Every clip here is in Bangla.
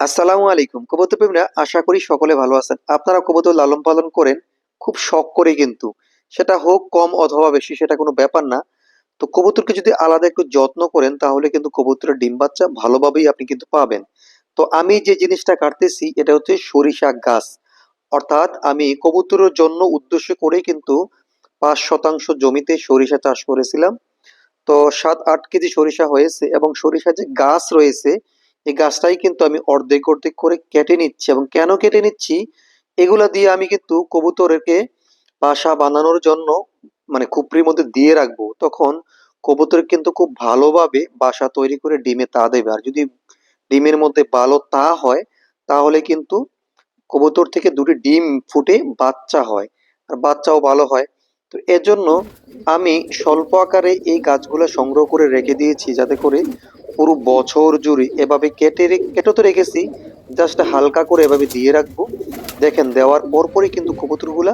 আসসালামু আলাইকুম। কবুতর প্রেমীরা, আশা করি সকলে ভালো আছেন। আপনারা কবুতর লালন পালন করেন খুব শখ করে কিন্তু। সেটা হোক, কম অথবা বেশি, সেটা কোনো ব্যাপার না। তো কবুতরকে যদি আলাদা একটু যত্ন করেন, তাহলে কিন্তু কবুতরের ডিম বাচ্চা ভালোভাবেই আপনি কিন্তু পাবেন। তো আমি যে জিনিসটা কাটতেছি, এটা হচ্ছে সরিষা গাছ। অর্থাৎ আমি কবুতরের জন্য উদ্দেশ্য করেই কিন্তু পাঁচ শতাংশ জমিতে সরিষা চাষ করেছিলাম। তো সাত আট কেজি সরিষা হয়েছে এবং সরিষা যে গাছ রয়েছে এই গাছটাই কিন্তু আমি অর্ধেক অর্ধেক করে কেটে নিচ্ছি এবং কেন কেটে নিচ্ছি? এগুলা দিয়ে আমি কিন্তু কবুতরকে বাসা বানানোর জন্য মানে খুপড়ির মধ্যে দিয়ে রাখব। তখন কবুতর কিন্তু খুব ভালোভাবে বাসা তৈরি করে ডিমে তা দেবে। আর যদি ডিমের মধ্যে ভালো তা হয়, তাহলে কিন্তু কবুতর থেকে দুটি ডিম ফুটে বাচ্চা হয় আর বাচ্চাও ভালো হয়। তো এজন্য আমি স্বল্প আকারে এই গাছগুলো সংগ্রহ করে রেখে দিয়েছি যাতে করে পুরো বছর জুড়ে এভাবে কেটে কেটে তো রেখেছি। জাস্ট হালকা করে এভাবে দিয়ে রাখব। দেখেন, দেওয়ার পরপরই কিন্তু কবুতরগুলা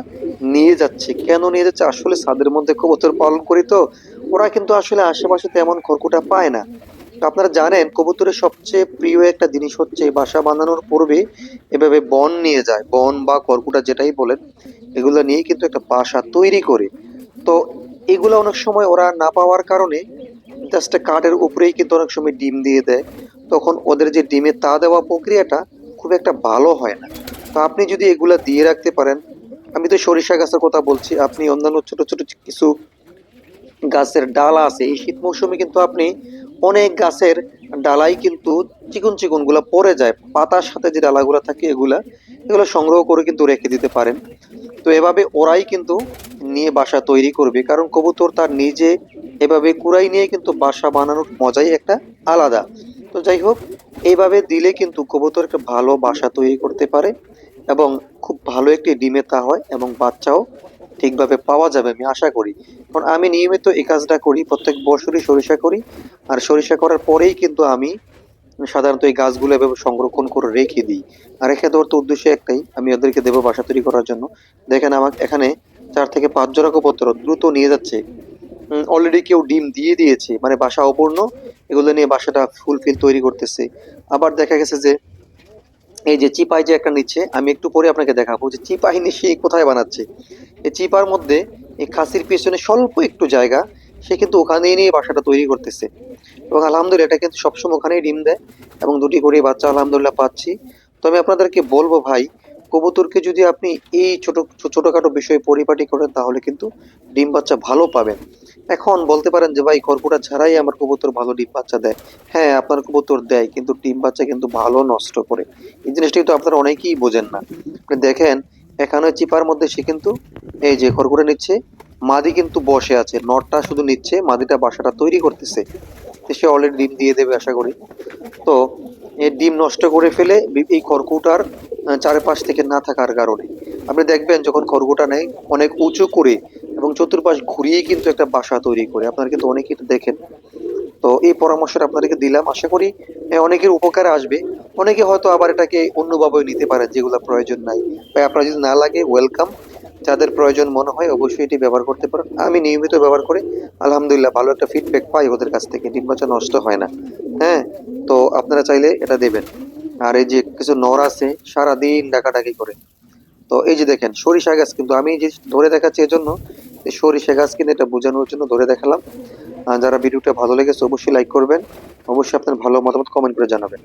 নিয়ে যাচ্ছে। কেন নিয়ে যাচ্ছে? আসলে ছাদের মধ্যে কবুতর পালন করি তো। ওরা কিন্তু আসলে আশেপাশে তেমন খড়কুটা পায় না। আপনারা জানেন, কবুতরের সবচেয়ে প্রিয় একটা জিনিস হচ্ছে বাসা বানানোর পূর্বে এভাবে বন নিয়ে যায়। বন বা খড়কুটা যেটাই বলেন, এগুলো নিয়ে কিন্তু একটা বাসা তৈরি করে। তো এগুলো অনেক সময় ওরা না পাওয়ার কারণে জাস্ট কাঠের উপরেই কিন্তু অনেক সময় ডিম দিয়ে দেয়। তখন ওদের যে ডিমে তা দেওয়া প্রক্রিয়াটা খুব একটা ভালো হয় না। তো আপনি যদি এগুলা দিয়ে রাখতে পারেন, আমি তো সরিষা গাছের কথা বলছি, আপনি অন্যান্য ছোট ছোট কিছু গাছের ডালা আছে, এই শীত মৌসুমে কিন্তু আপনি অনেক গাছের ডালাই কিন্তু চিকন চিকনগুলা পড়ে যায়। পাতার সাথে যে ডালাগুলো থাকে এগুলা, এগুলো সংগ্রহ করে কিন্তু রেখে দিতে পারেন। তো এভাবে ওরাই কিন্তু নিয়ে বাসা তৈরি করবে। কারণ কবুতর তার নিজে এভাবে কুড়াই নিয়ে কিন্তু বাসা বানানোর মজাই একটা আলাদা। তো যাই হোক এইভাবে দিলে কিন্তু কবুতর একটা ভালো বাসা তৈরি করতে পারে এবং খুব ভালো একটি ডিমে তা হয় এবং বাচ্চাও ঠিকভাবে পাওয়া যাবে আমি আশা করি। কারণ আমি নিয়মিত এই কাজটা করি, প্রত্যেক বছরই সরিষা করি আর সরিষা করার পরেই কিন্তু আমি সাধারণত এই গাছগুলো এভাবে সংরক্ষণ করে রেখে দিই। আর রেখে দেওয়ার তো উদ্দেশ্য একটাই, আমি ওদেরকে দেবো বাসা তৈরি করার জন্য। দেখেন আমাকে এখানে চার থেকে পাঁচ জোড়া কবুতর দ্রুত নিয়ে যাচ্ছে। অলরেডি কেউ ডিম দিয়ে দিয়েছে মানে বাসা অপূর্ণ, এগুলো নিয়ে বাসাটা ফুলফিল তৈরি করতেছে। আবার দেখা গেছে যে, এই যে চিপাই যে একটা নিচ্ছে, আমি একটু পরে আপনাকে দেখাবো যে চিপাই সে কোথায় বানাচ্ছে। এই চিপার মধ্যে এই খাসির পেছনে স্বল্প একটু জায়গা, সে কিন্তু ওখানেই নিয়ে বাসাটা তৈরি করতেছে। এবং আলহামদুলিল্লাহ এটা কিন্তু সবসময় ওখানেই ডিম দেয় এবং দুটি করে বাচ্চা আলহামদুলিল্লাহ পাচ্ছি। তো আমি আপনাদেরকে বলব ভাই, কবুতরকে যদি আপনি এই ছোট, ছোটোখাটো বিষয়ে পরিপাটি করেন, তাহলে কিন্তু ডিম বাচ্চা ভালো পাবেন। এখন বলতে পারেন যে ভাই খড়কুটা ছাড়াই আমার কবুতর ভালো ডিম বাচ্চা দেয়। হ্যাঁ আপনার কবুতর দেয়, কিন্তু ডিম বাচ্চা কিন্তু ভালো নষ্ট করে। এই জিনিসটা কিন্তু আপনারা অনেকেই বোঝেন না। আপনি দেখেন, এখানে চিপার মধ্যে সে কিন্তু এই যে খড়কুটা নিচ্ছে, মাদি কিন্তু বসে আছে, নটটা শুধু নিচ্ছে, মাদিটা বাসাটা তৈরি করতেছে। সে অলরেডি ডিম দিয়ে দেবে, আশা করি। তো এই ডিম নষ্ট করে ফেলে এই খড়কুটার চারপাশ থেকে না থাকার কারণে। আপনি দেখবেন, যখন খড়কুটা নেয়, অনেক উঁচু করে এবং চতুর্পাশ ঘুরিয়ে কিন্তু একটা বাসা তৈরি করে। আপনারা কিন্তু অনেকেই দেখেন। তো এই পরামর্শটা আপনাদেরকে দিলাম। আশা করি অনেকের উপকারে আসবে। অনেকে হয়তো আবার এটাকে অন্যভাবে নিতে পারেন, যেগুলো প্রয়োজন নাই। বা আপনার যদি না লাগে ওয়েলকাম যাদের প্রয়োজন মনে হয়, অবশ্যই এটি ব্যবহার করতে পারেন। আমি নিয়মিত ব্যবহার করে। আলহামদুলিল্লাহ, ভালো একটা ফিডব্যাক পাই ওদের কাছ থেকে। ডিম বাচ্চা নষ্ট হয় না। হ্যাঁ তো আপনারা চাইলে এটা দেবেন। আর এই যে কিছু নর আছে, সারাদিন ডাকাডাকি করে। তো এই যে দেখেন, সরিষা গাছ কিন্তু আমি যে ধরে দেখাচ্ছি এজন্য সরিষা গাছ কিন্তু এটা বোঝানোর জন্য ধরে দেখালাম। যারা ভিডিওটা ভালো লেগেছে, অবশ্যই লাইক করবেন। অবশ্যই আপনার ভালো মতামত কমেন্ট করে জানাবেন।